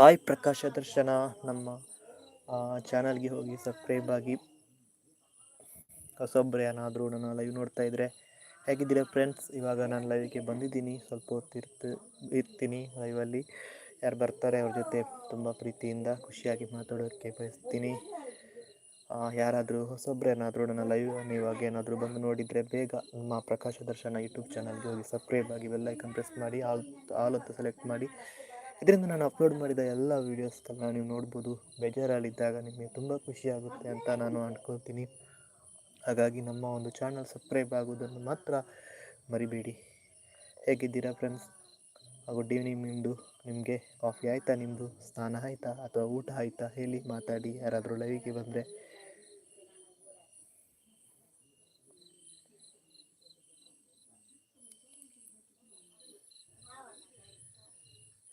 Hi ಪ್ರಕಾಶ ದರ್ಶನ ನಮ್ಮ ಚಾನಲ್ಗೆ ಹೋಗಿ ಸಬ್ಸ್ಕ್ರೈಬ್ ಆಗಿ. ಹೊಸೊಬ್ಬರು ಏನಾದರೂ ನನ್ನ ಲೈವ್ ನೋಡ್ತಾ ಇದ್ದರೆ ಹೇಗಿದ್ದೀರಾ ಫ್ರೆಂಡ್ಸ್ ಇವಾಗ ನಾನು ಲೈವ್ಗೆ ಬಂದಿದ್ದೀನಿ. ಸ್ವಲ್ಪ ಹೊತ್ತು ಇರ್ತು, ಇರ್ತೀನಿ ಲೈವಲ್ಲಿ ಯಾರು ಬರ್ತಾರೆ ಅವ್ರ ಜೊತೆ ತುಂಬ ಪ್ರೀತಿಯಿಂದ ಖುಷಿಯಾಗಿ ಮಾತಾಡೋಕ್ಕೆ ಬಯಸ್ತೀನಿ. ಯಾರಾದರೂ ಹೊಸೊಬ್ರು ಏನಾದರೂ ನನ್ನ ಲೈವ್ ಇವಾಗ ಏನಾದರೂ ಬಂದು ನೋಡಿದರೆ ಬೇಗ ನಮ್ಮ ಪ್ರಕಾಶ ದರ್ಶನ ಯೂಟ್ಯೂಬ್ ಚಾನಲ್ಗೆ ಹೋಗಿ ಸಬ್ಸ್ಕ್ರೈಬ್ ಆಗಿ ಬೆಲ್ಲೈಕನ್ ಪ್ರೆಸ್ ಮಾಡಿ, ಆಲ್ ಆಲ್ ಅಂತ ಸೆಲೆಕ್ಟ್ ಮಾಡಿ. ಇದರಿಂದ ನಾನು ಅಪ್ಲೋಡ್ ಮಾಡಿದ ಎಲ್ಲ ವೀಡಿಯೋಸ್ಗಳನ್ನ ನೀವು ನೋಡ್ಬೋದು. ಬೇಜಾರಲ್ಲಿದ್ದಾಗ ನಿಮಗೆ ತುಂಬ ಖುಷಿಯಾಗುತ್ತೆ ಅಂತ ನಾನು ಅಂದ್ಕೊಳ್ತೀನಿ ಹಾಗಾಗಿ ನಮ್ಮ ಒಂದು ಚಾನಲ್ ಸಬ್ಸ್ಕ್ರೈಬ್ ಆಗೋದನ್ನು ಮಾತ್ರ ಮರಿಬೇಡಿ. ಹೇಗಿದ್ದೀರಾ ಫ್ರೆಂಡ್ಸ್ ಗುಡ್ ಈವ್ನಿಂಗ್ ನಿಮ್ಮದು ನಿಮಗೆ ಕಾಫಿ ಆಯಿತಾ ನಿಮ್ಮದು ಸ್ನಾನ ಆಯಿತಾ ಅಥವಾ ಊಟ ಆಯಿತಾ? ಹೇಳಿ ಮಾತಾಡಿ. ಯಾರಾದರೂ ಲೈವಿಗೆ ಬಂದರೆ.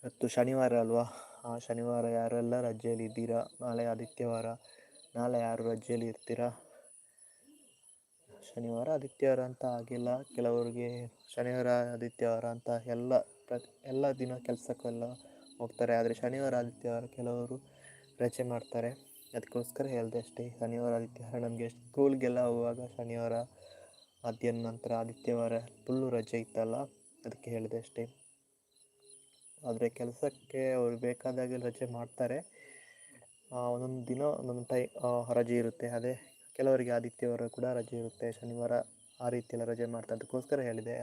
ಇವತ್ತು ಶನಿವಾರ ಅಲ್ವಾ? ಆ ಶನಿವಾರ ಯಾರೆಲ್ಲ ರಜೆಯಲ್ಲಿ ಇದ್ದೀರಾ? ನಾಳೆ ಆದಿತ್ಯವಾರ ನಾಳೆ ಯಾರು ರಜೆಯಲ್ಲಿ ಇರ್ತೀರಾ? ಶನಿವಾರ ಆದಿತ್ಯವಾರ ಅಂತ ಆಗಿಲ್ಲ ಕೆಲವರಿಗೆ ಶನಿವಾರ ಆದಿತ್ಯವಾರ ಅಂತ ಎಲ್ಲ ಪ್ರತಿ ಎಲ್ಲ ದಿನ ಕೆಲಸಕ್ಕೆಲ್ಲ ಹೋಗ್ತಾರೆ. ಆದರೆ ಶನಿವಾರ ಆದಿತ್ಯವಾರ ಕೆಲವರು ರಜೆ ಮಾಡ್ತಾರೆ. ಅದಕ್ಕೋಸ್ಕರ ಹೇಳಿದೆ ಅಷ್ಟೇ. ಶನಿವಾರ ಆದಿತ್ಯವಾರ ನಮಗೆ ಸ್ಕೂಲ್ಗೆಲ್ಲ ಹೋಗುವಾಗ ಶನಿವಾರ, ಮಧ್ಯಾಹ್ನ ನಂತರ ಆದಿತ್ಯವಾರ ಫುಲ್ಲು ರಜೆ ಇತ್ತಲ್ಲ? ಅದಕ್ಕೆ ಹೇಳಿದೆ ಅಷ್ಟೇ. ಆದರೆ ಕೆಲಸಕ್ಕೆ ಅವರು ಬೇಕಾದಾಗೆ ರಜೆ ಮಾಡ್ತಾರೆ. ಒಂದೊಂದು ದಿನ ಒಂದೊಂದು ಟೈ ರಜೆ ಇರುತ್ತೆ. ಅದೇ ಕೆಲವರಿಗೆ ಆದಿತ್ಯವಾರ ಕೂಡ ರಜೆ ಇರುತ್ತೆ. ಶನಿವಾರ ಆ ರೀತಿಯೆಲ್ಲ ರಜೆ ಮಾಡ್ತಾರೆ ಅದಕ್ಕೋಸ್ಕರ ಹೇಳಿದೆ.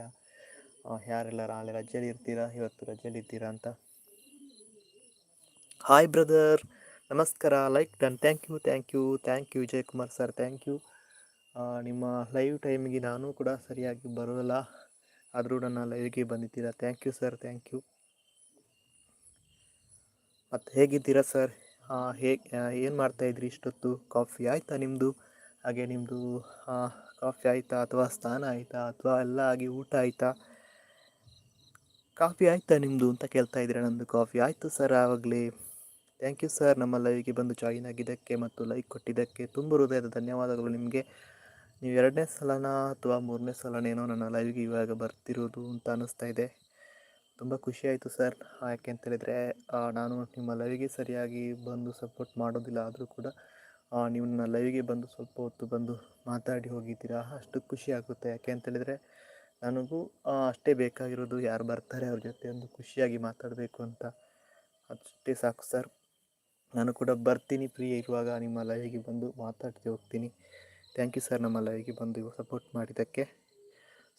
ಯಾರೆಲ್ಲ ನಾಳೆ ರಜೆಯಲ್ಲಿ ಇರ್ತೀರಾ? ಇವತ್ತು ರಜೆಯಲ್ಲಿ ಇರ್ತೀರಾ ಅಂತ. ಹಾಯ್ ಬ್ರದರ್ ನಮಸ್ಕಾರ. Like done thank you thank you thank you Vijay Kumar sir thank you ನಿಮ್ಮ ಲೈವ್ ಟೈಮಿಗೆ ನಾನು ಕೂಡ ಸರಿಯಾಗಿ ಬರೋಲ್ಲ. ಆದರೂ ನನ್ನ ಲೈವ್ಗೆ ಬಂದಿದ್ದೀರಾ? Thank you sir thank you ಮತ್ತು ಹೇಗಿದ್ದೀರಾ ಸರ್? ಹೇಗೆ ಏನು ಮಾಡ್ತಾಯಿದ್ರಿ ಇಷ್ಟೊತ್ತು? ಕಾಫಿ ಆಯಿತಾ ನಿಮ್ಮದು ಹಾಗೆ ನಿಮ್ಮದು ಕಾಫಿ ಆಯಿತಾ ಅಥವಾ ಸ್ನಾನ ಆಯಿತಾ ಅಥವಾ ಎಲ್ಲ ಆಗಿ ಊಟ ಆಯಿತಾ? ಕಾಫಿ ಆಯಿತಾ ನಿಮ್ಮದು ಅಂತ ಕೇಳ್ತಾ ಇದ್ದೀರಾ ನಮ್ಮದು ಕಾಫಿ? ಆಯಿತು ಸರ್ ಆವಾಗಲೇ. ಥ್ಯಾಂಕ್ ಯು ಸರ್ ನಮ್ಮ ಲೈವ್ಗೆ ಬಂದು ಜಾಯಿನ್ ಆಗಿದ್ದಕ್ಕೆ ಮತ್ತು ಲೈಕ್ ಕೊಟ್ಟಿದ್ದಕ್ಕೆ ತುಂಬ ಹೃದಯದ ಧನ್ಯವಾದಗಳು ನಿಮಗೆ. ನೀವು ಎರಡನೇ ಸಲನ ಅಥವಾ ಮೂರನೇ ಸಲನೇನೋ ನನ್ನ ಲೈವ್ಗೆ ಇವಾಗ ಬರ್ತಿರೋದು ಅಂತ ಅನ್ನಿಸ್ತಾ ಇದೆ. ತುಂಬ ಖುಷಿಯಾಯಿತು ಸರ್. ಯಾಕೆ ಅಂತ ಹೇಳಿದರೆ ನಾನು ನಿಮ್ಮ ಲೈವ್ಗೆ ಸರಿಯಾಗಿ ಬಂದು ಸಪೋರ್ಟ್ ಮಾಡೋದಿಲ್ಲ ಆದರೂ ಕೂಡ ನೀವು ನನ್ನ ಲೈವ್ಗೆ ಬಂದು ಸ್ವಲ್ಪ ಹೊತ್ತು ಬಂದು ಮಾತಾಡಿ ಹೋಗಿದ್ದೀರಾ? ಅಷ್ಟು ಖುಷಿ ಆಗುತ್ತೆ. ಯಾಕೆ ಅಂತ ಹೇಳಿದರೆ, ನನಗೂ ಅಷ್ಟೇ ಬೇಕಾಗಿರೋದು ಯಾರು ಬರ್ತಾರೆ ಅವ್ರ ಜೊತೆ ಒಂದು ಖುಷಿಯಾಗಿ ಮಾತಾಡಬೇಕು ಅಂತ. ಅಷ್ಟೇ ಸಾಕು ಸರ್. ನಾನು ಕೂಡ ಬರ್ತೀನಿ ಫ್ರೀ ಇರುವಾಗ ನಿಮ್ಮ ಲೈವ್ಗೆ ಬಂದು ಮಾತಾಡ್ತಿ ಹೋಗ್ತೀನಿ. ಥ್ಯಾಂಕ್ ಯು ಸರ್, ನಮ್ಮ ಲೈವ್ಗೆ ಬಂದು ಸಪೋರ್ಟ್ ಮಾಡಿದ್ದಕ್ಕೆ.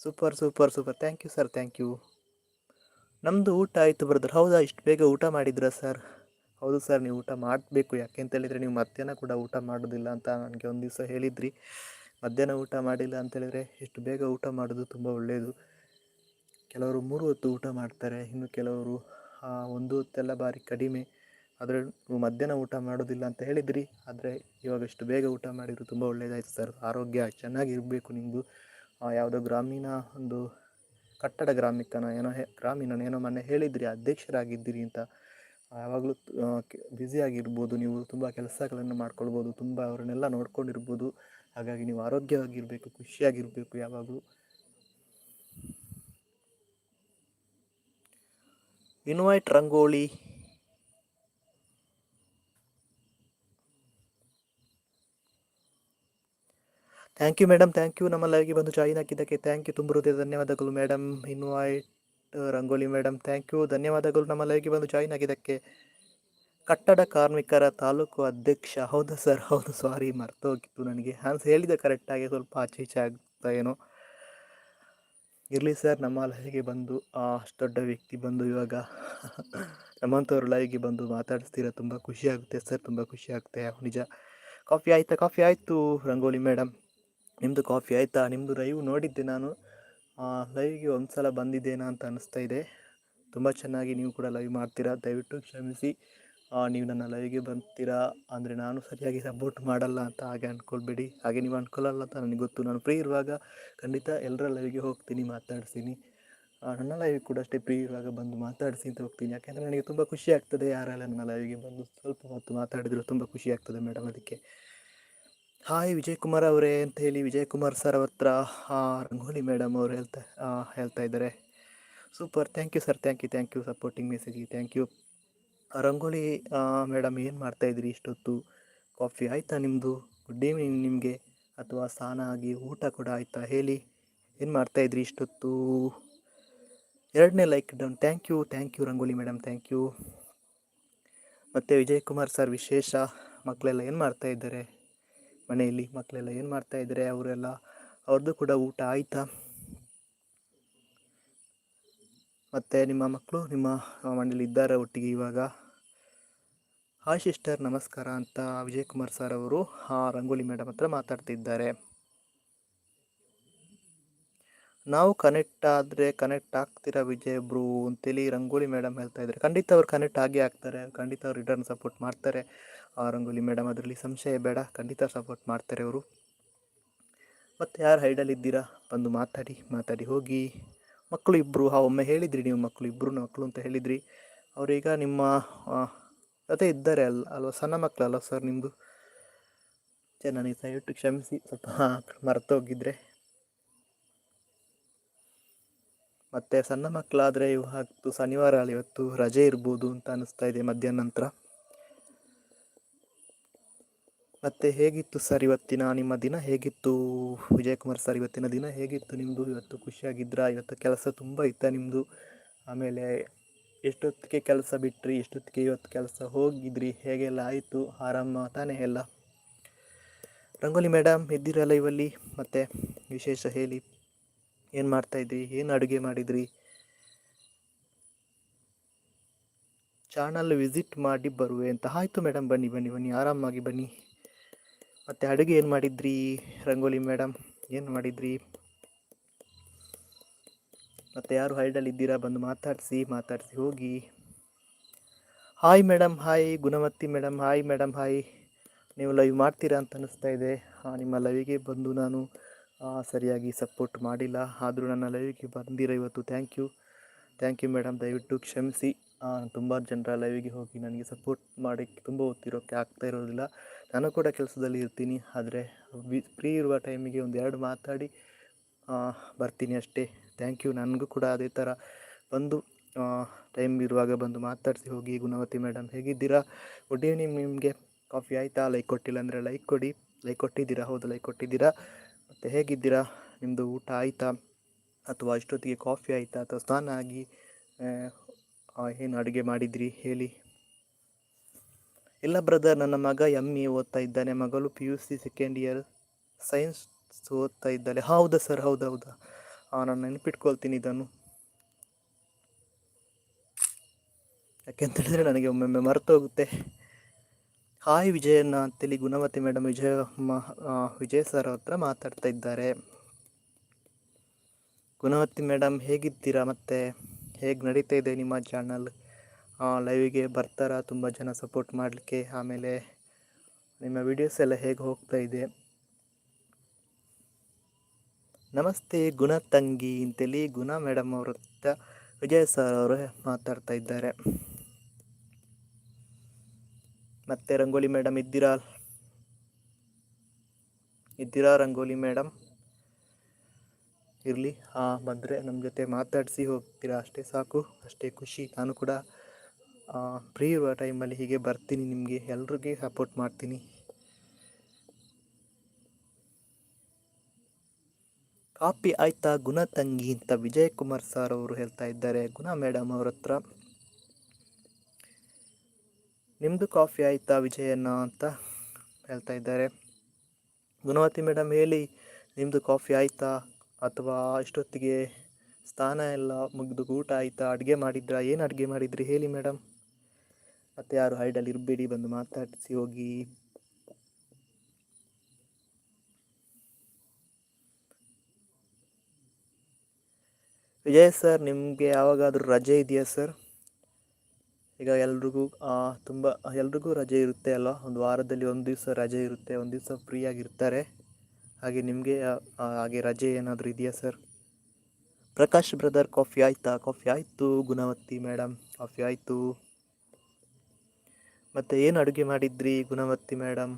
Super super super thank you sir thank you ನಮ್ಮದು ಊಟ ಆಯಿತು ಬ್ರದರ್ ಹೌದಾ? ಇಷ್ಟು ಬೇಗ ಊಟ ಮಾಡಿದ್ರಾ ಸರ್ ಹೌದು ಸರ್ ನೀವು ಊಟ ಮಾಡಬೇಕು. ಯಾಕೆ ಅಂತ ಹೇಳಿದರೆ ನೀವು ಮಧ್ಯಾಹ್ನ ಕೂಡ ಊಟ ಮಾಡೋದಿಲ್ಲ ಅಂತ ನನಗೆ ಒಂದು ದಿವಸ ಹೇಳಿದ್ರಿ. ಮಧ್ಯಾಹ್ನ ಊಟ ಮಾಡಿಲ್ಲ ಅಂತ ಹೇಳಿದರೆ ಎಷ್ಟು ಬೇಗ ಊಟ ಮಾಡೋದು ತುಂಬ ಒಳ್ಳೆಯದು ಕೆಲವರು ಮೂರು ಹೊತ್ತು ಊಟ ಮಾಡ್ತಾರೆ, ಇನ್ನು ಕೆಲವರು ಒಂದು ಹೊತ್ತೆಲ್ಲ ಬಾರಿ ಕಡಿಮೆ. ಆದರೆ ನೀವು ಮಧ್ಯಾಹ್ನ ಊಟ ಮಾಡೋದಿಲ್ಲ ಅಂತ ಹೇಳಿದ್ರಿ. ಆದರೆ ಇವಾಗ ಎಷ್ಟು ಬೇಗ ಊಟ ಮಾಡಿದ್ರು ತುಂಬ ಒಳ್ಳೆಯದಾಯ್ತು ಸರ್ ಆರೋಗ್ಯ ಚೆನ್ನಾಗಿರಬೇಕು ನಿಮ್ಮದು ಯಾವುದೋ ಗ್ರಾಮೀಣ ಒಂದು ಕಟ್ಟಡ ಗ್ರಾಮಿಕನ ಏನೋ ಹೇ ಗ್ರಾಮೀಣನ ಏನೋ ಮೊನ್ನೆ ಹೇಳಿದ್ರಿ, ಅಧ್ಯಕ್ಷರಾಗಿದ್ದೀರಿ ಅಂತ. ಯಾವಾಗಲೂ ಬ್ಯುಸಿಯಾಗಿರ್ಬೋದು ನೀವು ತುಂಬ ಕೆಲಸಗಳನ್ನು ಮಾಡ್ಕೊಳ್ಬೋದು, ತುಂಬ ಅವರನ್ನೆಲ್ಲ ನೋಡ್ಕೊಂಡಿರ್ಬೋದು. ಹಾಗಾಗಿ ನೀವು ಆರೋಗ್ಯವಾಗಿರಬೇಕು, ಖುಷಿಯಾಗಿರಬೇಕು ಯಾವಾಗಲೂ. Invite Rangoli thank you madam thank you ನಮ್ಮ ಲೈವ್ಗೆ ಬಂದು ಜಾಯಿನ್ ಹಾಕಿದ್ದಕ್ಕೆ ಥ್ಯಾಂಕ್ ಯು ತುಂಬ ಧನ್ಯವಾದಗಳು madam invite Rangoli madam thank you ಧನ್ಯವಾದಗಳು. ನಮ್ಮ ಲೈವ್ಗೆ ಬಂದು ಜಾಯಿನ್ ಆಗಿದ್ದಕ್ಕೆ ಕಟ್ಟಡ ಕಾರ್ಮಿಕರ ತಾಲೂಕು ಅಧ್ಯಕ್ಷ. ಹೌದು ಸರ್ ಹೌದು. ಸಾರಿ ಮರ್ತೋಗಿತ್ತು ನನಗೆ. ಹಾಂ ಹೇಳಿದೆ ಕರೆಕ್ಟಾಗಿ ಸ್ವಲ್ಪ ಆಚೆ ಈಚೆ ಆಗ್ತಾ ಏನೋ. ಇರಲಿ ಸರ್ ನಮ್ಮ ಲೈವ್ಗೆ ಬಂದು ಅಷ್ಟು ದೊಡ್ಡ ವ್ಯಕ್ತಿ ಬಂದು ಇವಾಗ ನಮ್ಮಂಥವ್ರ ಲೈವ್ಗೆ ಬಂದು ಮಾತಾಡಿಸ್ತೀರ ತುಂಬ ಖುಷಿ ಆಗುತ್ತೆ ಸರ್ ತುಂಬ ಖುಷಿ ಆಗುತ್ತೆ. ನಿಜ. ಕಾಫಿ ಆಯಿತಾ? ಕಾಫಿ ಆಯಿತು, ರಂಗೋಲಿ ಮೇಡಮ್ ನಿಮ್ಮದು ಕಾಫಿ ಆಯಿತಾ? ನಿಮ್ಮದು ಲೈವ್ ನೋಡಿದ್ದೆ ನಾನು. ಲೈವ್ಗೆ ಒಂದು ಸಲ ಬಂದಿದ್ದೇನಾ ಅಂತ ಅನ್ನಿಸ್ತಾ ಇದೆ. ತುಂಬ ಚೆನ್ನಾಗಿ ನೀವು ಕೂಡ ಲೈವ್ ಮಾಡ್ತೀರಾ? ದಯವಿಟ್ಟು ಕ್ಷಮಿಸಿ. ನೀವು ನನ್ನ ಲೈವ್ಗೆ ಬರ್ತೀರಾ ಅಂದರೆ ನಾನು ಸರಿಯಾಗಿ ಸಪೋರ್ಟ್ ಮಾಡಲ್ಲ ಅಂತ ಹಾಗೆ ಅಂದ್ಕೊಳ್ಬೇಡಿ ಹಾಗೆ ನೀವು ಅಂದ್ಕೊಳ್ಳಲ್ಲ ಅಂತ ನನಗೆ ಗೊತ್ತು. ನಾನು ಫ್ರೀ ಇರುವಾಗ ಖಂಡಿತ ಎಲ್ಲರ ಲೈವ್ಗೆ ಹೋಗ್ತೀನಿ, ಮಾತಾಡ್ತೀನಿ. ನನ್ನ ಲೈವ್ ಕೂಡ ಅಷ್ಟೇ ಫ್ರೀ ಇರುವಾಗ ಬಂದು ಮಾತಾಡಿಸಿ ಅಂತ ಹೋಗ್ತೀನಿ. ಯಾಕೆಂದರೆ ನನಗೆ ತುಂಬ ಖುಷಿ ಆಗ್ತದೆ ಯಾರೆಲ್ಲ ನನ್ನ ಲೈವ್ಗೆ ಬಂದು ಸ್ವಲ್ಪ ಹೊತ್ತು ಮಾತಾಡಿದ್ರು. ತುಂಬ ಖುಷಿ ಆಗ್ತದೆ ಮೇಡಮ್ ಅದಕ್ಕೆ. ಹಾಯ್ ವಿಜಯ್ ಕುಮಾರ್ ಅವರೇ ಅಂತ ಹೇಳಿ ವಿಜಯ್ ಕುಮಾರ್ ಸರ್ ಅವ್ರ ಹತ್ರ ರಂಗೋಲಿ ಮೇಡಮ್ ಅವರು ಹೇಳ್ತಾ ಹೇಳ್ತಾ ಇದ್ದಾರೆ super thank you sir thank you thank you supporting ಮೆಸೇಜಿಗೆ thank you Rangoli madam ಏನು ಮಾಡ್ತಾಯಿದ್ರಿ ಇಷ್ಟೊತ್ತು? ಕಾಫಿ ಆಯಿತಾ ನಿಮ್ಮದು ಗುಡ್ ಈವ್ನಿಂಗ್ ನಿಮಗೆ. ಅಥವಾ ಸ್ನಾನ ಆಗಿ ಊಟ ಕೂಡ ಆಯಿತಾ? ಹೇಳಿ, ಏನು ಮಾಡ್ತಾಯಿದ್ರಿ ಇಷ್ಟೊತ್ತು? ಎರಡನೇ like down thank you thank you Rangoli madam thank you ಮತ್ತು ವಿಜಯ್ ಕುಮಾರ್ ಸರ್ ವಿಶೇಷ ಮಕ್ಕಳೆಲ್ಲ ಏನು ಮಾಡ್ತಾ ಇದ್ದಾರೆ? ಮನೆಯಲ್ಲಿ ಮಕ್ಕಳೆಲ್ಲ ಏನು ಮಾಡ್ತಾ ಇದ್ದಾರೆ, ಅವರೆಲ್ಲ ಅವ್ರದ್ದು ಕೂಡ ಊಟ ಆಯಿತಾ? ಮತ್ತು ನಿಮ್ಮ ಮಕ್ಕಳು ನಿಮ್ಮ ಮನೇಲಿ ಇದ್ದಾರೆ ಒಟ್ಟಿಗೆ ಇವಾಗ? ಹಾಯ್ ಸಿಸ್ಟರ್ ನಮಸ್ಕಾರ ಅಂತ ವಿಜಯ್ ಕುಮಾರ್ ಸರ್ ಅವರು, ಆ ರಂಗೋಲಿ ಮೇಡಮ್ ಹತ್ರ ಮಾತಾಡ್ತಿದ್ದಾರೆ. ನಾವು ಕನೆಕ್ಟ್ ಆದರೆ ಕನೆಕ್ಟ್ ಆಗ್ತೀರಾ ವಿಜಯ್ ಬ್ರೂ ಅಂತೇಳಿ ರಂಗೋಲಿ ಮೇಡಮ್ ಹೇಳ್ತಾ ಇದ್ದಾರೆ. ಖಂಡಿತ ಅವ್ರು ಕನೆಕ್ಟ್ ಆಗೇ ಆಗ್ತಾರೆ, ಖಂಡಿತ ಅವ್ರು ರಿಟರ್ನ್ ಸಪೋರ್ಟ್ ಮಾಡ್ತಾರೆ. ರಂಗೋಲಿ ಮೇಡಮ್, ಅದರಲ್ಲಿ ಸಂಶಯ ಬೇಡ, ಖಂಡಿತ ಸಪೋರ್ಟ್ ಮಾಡ್ತಾರೆ ಅವರು. ಮತ್ತು ಯಾರು ಹೈಡಲ್ಲಿದ್ದೀರಾ ಬಂದು ಮಾತಾಡಿ ಮಾತಾಡಿ ಹೋಗಿ. ಮಕ್ಕಳು ಇಬ್ಬರು ಹಾ, ಒಮ್ಮೆ ಹೇಳಿದ್ರಿ ನೀವು ಮಕ್ಕಳು ಇಬ್ಬರು ಮಕ್ಕಳು ಅಂತ ಹೇಳಿದ್ರಿ. ಅವರೀಗ ನಿಮ್ಮ ಅದೇ ಇದ್ದಾರೆ ಅಲ್ಲ ಅಲ್ವಾ? ಸಣ್ಣ ಮಕ್ಕಳಲ್ಲ ಸರ್ ನಿಮ್ಮದು ನನಗೆ ದಯವಿಟ್ಟು ಕ್ಷಮಿಸಿ, ಸ್ವಲ್ಪ ಮರೆತೋಗಿದ್ರೆ ಮತ್ತು ಸಣ್ಣ ಮಕ್ಕಳಾದರೆ ಇವತ್ತು ಶನಿವಾರ ಇವತ್ತು ರಜೆ ಇರ್ಬೋದು ಅಂತ ಅನ್ನಿಸ್ತಾ ಇದೆ ಮಧ್ಯಾಹ್ನ ನಂತರ. ಮತ್ತು ಹೇಗಿತ್ತು ಸರ್ ಇವತ್ತಿನ ನಿಮ್ಮ ದಿನ? ಹೇಗಿತ್ತು? ವಿಜಯಕುಮಾರ್ ಸರ್ ಇವತ್ತಿನ ದಿನ ಹೇಗಿತ್ತು ನಿಮ್ಮದು ಇವತ್ತು ಖುಷಿಯಾಗಿದ್ರಾ? ಇವತ್ತು ಕೆಲಸ ತುಂಬ ಇತ್ತ ನಿಮ್ಮದು ಆಮೇಲೆ ಎಷ್ಟೊತ್ತಿಗೆ ಕೆಲಸ ಬಿಟ್ರಿ? ಎಷ್ಟೊತ್ತಿಗೆ ಇವತ್ತು ಕೆಲಸ ಹೋಗಿದ್ರಿ? ಹೇಗೆಲ್ಲ ಆಯಿತು? ಆರಾಮ ತಾನೇ ಎಲ್ಲ? ರಂಗೋಲಿ ಮೇಡಮ್ ಇದ್ದೀರಲ್ಲ ಇವಲ್ಲಿ ಮತ್ತು ವಿಶೇಷ ಹೇಳಿ. ಏನು ಮಾಡ್ತಾಯಿದ್ರಿ ಏನು ಅಡುಗೆ ಮಾಡಿದ್ರಿ? ಚಾನಲ್ ವಿಸಿಟ್ ಮಾಡಿ ಬರುವೆ ಅಂತ. ಆಯಿತು ಮೇಡಮ್ ಬನ್ನಿ ಬನ್ನಿ ಬನ್ನಿ. ಆರಾಮಾಗಿ ಬನ್ನಿ. ಮತ್ತು ಅಡುಗೆ ಏನು ಮಾಡಿದ್ರಿ, ರಂಗೋಲಿ ಮೇಡಮ್ ಏನು ಮಾಡಿದ್ರಿ? ಮತ್ತು ಯಾರು ಹೈಡಲ್ಲಿ ಇದ್ದೀರಾ? ಬಂದು ಮಾತಾಡಿಸಿ ಮಾತಾಡಿಸಿ ಹೋಗಿ. Hi madam hi Gunamathi madam hi madam hi ನೀವು ಲೈವ್ ಮಾಡ್ತೀರಾ ಅಂತ ಅನ್ನಿಸ್ತಾ ಇದೆ. ನಿಮ್ಮ ಲೈವಿಗೆ ಬಂದು ನಾನು ಸರಿಯಾಗಿ ಸಪೋರ್ಟ್ ಮಾಡಿಲ್ಲ. ಆದರೂ ನನ್ನ ಲೈವಿಗೆ ಬಂದಿರ ಇವತ್ತು. Thank you thank you madam ದಯವಿಟ್ಟು ಕ್ಷಮಿಸಿ. ತುಂಬ ಜನರ ಲೈವಿಗೆ ಹೋಗಿ ನನಗೆ ಸಪೋರ್ಟ್ ಮಾಡಿ. ತುಂಬ ಹೊತ್ತಿರೋಕ್ಕೆ ಆಗ್ತಾ ಇರೋದಿಲ್ಲ. ನಾನು ಕೂಡ ಕೆಲಸದಲ್ಲಿ ಇರ್ತೀನಿ, ಆದರೆ ಫ್ರೀ ಇರುವ ಟೈಮಿಗೆ ಒಂದು ಎರಡು ಮಾತಾಡಿ ಬರ್ತೀನಿ ಅಷ್ಟೇ. ಥ್ಯಾಂಕ್ ಯು ನನಗೂ ಕೂಡ ಅದೇ ಥರ ಬಂದು ಟೈಮ್ ಇರುವಾಗ ಬಂದು ಮಾತಾಡಿಸಿ ಹೋಗಿ, ಗುಣವತಿ ಮೇಡಮ್ ಹೇಗಿದ್ದೀರಾ? ಗುಡ್ ಈವ್ನಿಂಗ್ ನಿಮಗೆ. ಕಾಫಿ ಆಯಿತಾ? ಲೈಕ್ ಕೊಟ್ಟಿಲ್ಲ ಅಂದರೆ ಲೈಕ್ ಕೊಡಿ. ಲೈಕ್ ಕೊಟ್ಟಿದ್ದೀರಾ? ಹೌದು ಲೈಕ್ ಕೊಟ್ಟಿದ್ದೀರಾ? ಮತ್ತು ಹೇಗಿದ್ದೀರಾ? ನಿಮ್ಮದು ಊಟ ಆಯಿತಾ? ಅಥವಾ ಇಷ್ಟೊತ್ತಿಗೆ ಕಾಫಿ ಆಯಿತಾ? ಅಥವಾ ಸ್ನಾನ ಆಗಿ ಏನು ಅಡುಗೆ ಮಾಡಿದ್ರಿ? ಹೇಳಿ. ಇಲ್ಲ ಬ್ರದರ್ ನನ್ನ ಮಗ ಎಂ ಎ ಓದ್ತಾ ಇದ್ದಾನೆ. ಮಗಳು P U C second year science ಓದ್ತಾ ಇದ್ದಾಳೆ. ಹೌದಾ ಸರ್ ಹೌದೌದಾ ನಾನು ನೆನಪಿಟ್ಕೊಳ್ತೀನಿ ಇದನ್ನು. ಯಾಕೆಂತೇಳಿದ್ರೆ ನನಗೆ ಒಮ್ಮೊಮ್ಮೆ ಮರ್ತೋಗುತ್ತೆ. ಹಾಯ್ ವಿಜಯನ ಅಂತೇಳಿ ಗುಣವತಿ ಮೇಡಮ್ ವಿಜಯ ವಿಜಯ್ ಸರ್ ಹತ್ರ ಮಾತಾಡ್ತಾ ಇದ್ದಾರೆ. ಗುಣವತಿ ಮೇಡಮ್ ಹೇಗಿದ್ದೀರಾ ಮತ್ತು? ಹೇಗೆ ನಡೀತಾ ಇದೆ ನಿಮ್ಮ ಚಾನಲ್ ಲೈವಿಗೆ ಬರ್ತಾರಾ? ತುಂಬ ಜನ ಸಪೋರ್ಟ್ ಮಾಡಲಿಕ್ಕೆ. ಆಮೇಲೆ ನಿಮ್ಮ ವಿಡಿಯೋಸ್ ಎಲ್ಲ ಹೇಗೆ ಹೋಗ್ತಾ ಇದೆ? ನಮಸ್ತೆ ಗುಣ ತಂಗಿ ಅಂತೇಳಿ ಗುಣ ಮೇಡಮ್ ಅವರ ವಿಜಯ್ ಸರ್ ಅವರು ಮಾತಾಡ್ತಾ ಇದ್ದಾರೆ. ಮತ್ತೆ ರಂಗೋಲಿ ಮೇಡಮ್ ಇದ್ದೀರಾ? ಇದ್ದೀರಾ ರಂಗೋಲಿ ಮೇಡಮ್ ಇರಲಿ. ಹಾಂ ಬಂದರೆ ನಮ್ಮ ಜೊತೆ ಮಾತಾಡಿಸಿ ಹೋಗ್ತೀರಾ? ಅಷ್ಟೇ ಸಾಕು. ಅಷ್ಟೇ ಖುಷಿ. ನಾನು ಕೂಡ ಫ್ರೀ ಇರುವ ಟೈಮಲ್ಲಿ ಹೀಗೆ ಬರ್ತೀನಿ, ನಿಮಗೆ ಎಲ್ರಿಗೆ ಸಪೋರ್ಟ್ ಮಾಡ್ತೀನಿ. ಕಾಪಿ ಆಯ್ತಾ ಗುಣ ತಂಗಿ ಅಂತ ವಿಜಯ್ ಕುಮಾರ್ ಸರ್ ಅವರು ಹೇಳ್ತಾ ಇದ್ದಾರೆ. ಗುಣ ಮೇಡಮ್ ಅವ್ರ ಹತ್ರ. ನಿಮ್ಮದು ಕಾಫಿ ಆಯಿತಾ ವಿಜಯನ ಅಂತ ಹೇಳ್ತಾ ಇದ್ದಾರೆ. ಗುಣವತಿ ಮೇಡಮ್ ಹೇಳಿ ನಿಮ್ಮದು ಕಾಫಿ ಆಯಿತಾ ಅಥವಾ ಇಷ್ಟೊತ್ತಿಗೆ ಸ್ನಾನ ಎಲ್ಲ ಮುಗಿದು ಊಟ ಆಯಿತಾ? ಅಡುಗೆ ಮಾಡಿದ್ರಾ? ಏನು ಅಡುಗೆ ಮಾಡಿದ್ರಿ? ಹೇಳಿ ಮೇಡಮ್ ಮತ್ತು ಯಾರು ಹೈಡಲ್ಲಿ ಇರಬೇಡಿ, ಬಂದು ಮಾತಾಡಿಸಿ ಹೋಗಿ. ವಿಜಯ್ ಸರ್ ನಿಮಗೆ ಯಾವಾಗಾದರೂ ರಜೆ ಇದೆಯಾ ಸರ್ ಈಗ ಎಲ್ರಿಗೂ ತುಂಬ, ಎಲ್ರಿಗೂ ರಜೆ ಇರುತ್ತೆ ಅಲ್ಲ ಒಂದು ವಾರದಲ್ಲಿ ಒಂದು ದಿವಸ ರಜೆ ಇರುತ್ತೆ, ಒಂದು ದಿವಸ ಫ್ರೀಯಾಗಿರ್ತಾರೆ ಹಾಗೆ ನಿಮಗೆ ಹಾಗೆ ರಜೆ ಏನಾದರೂ ಇದೆಯಾ ಸರ್ ಪ್ರಕಾಶ್ ಬ್ರದರ್ ಕಾಫಿ ಆಯಿತಾ? ಕಾಫಿ ಆಯಿತು, ಗುಣವತಿ ಮೇಡಮ್ ಕಾಫಿ ಆಯಿತು. ಮತ್ತು ಏನು ಅಡುಗೆ ಮಾಡಿದ್ರಿ ಗುಣವತ್ತಿ ಮೇಡಮ್